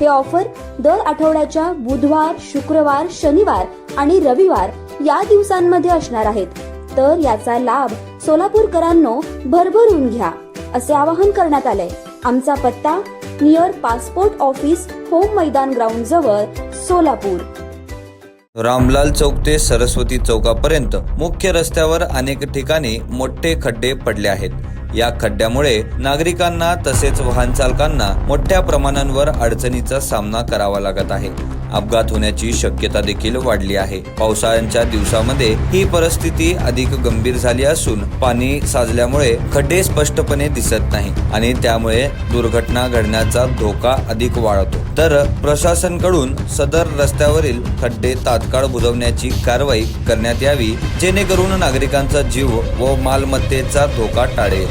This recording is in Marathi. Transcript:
हे ऑफर दर आठवड्याच्या बुधवार शुक्रवार शनिवार आणि रविवार या दिवसांमध्ये असणार आहेत. तर याचा लाभ सोलापूरकरांनो भरभरून घ्या असे आवाहन करण्यात आले आमचा पत्ता near passport office Home Maidan ground जवळ सोलापूर. रामलाल चौक ते सरस्वती चौकापर्यंत मुख्य रस्त्यावर अनेक ठिकाणी मोठे खड्डे पडले आहेत. या खड्ड्यामुळे नागरिकांना तसेच वाहन चालकांना मोठ्या प्रमाणांवर अडचणीचा सामना करावा लागत आहे. अपघात होण्याची शक्यता देखील वाढली आहे. पावसाळ्याच्या दिवसामध्ये ही परिस्थिती अधिक गंभीर झाली असून पाणी साचल्यामुळे खड्डे स्पष्टपणे दिसत नाही आणि त्यामुळे दुर्घटना घडण्याचा धोका अधिक वाढतो. तर प्रशासनकडून सदर रस्त्यावरील खड्डे तात्काळ बुजवण्याची कारवाई करण्यात यावी जेणेकरून नागरिकांचा जीव व मालमत्तेचा धोका टाळेल.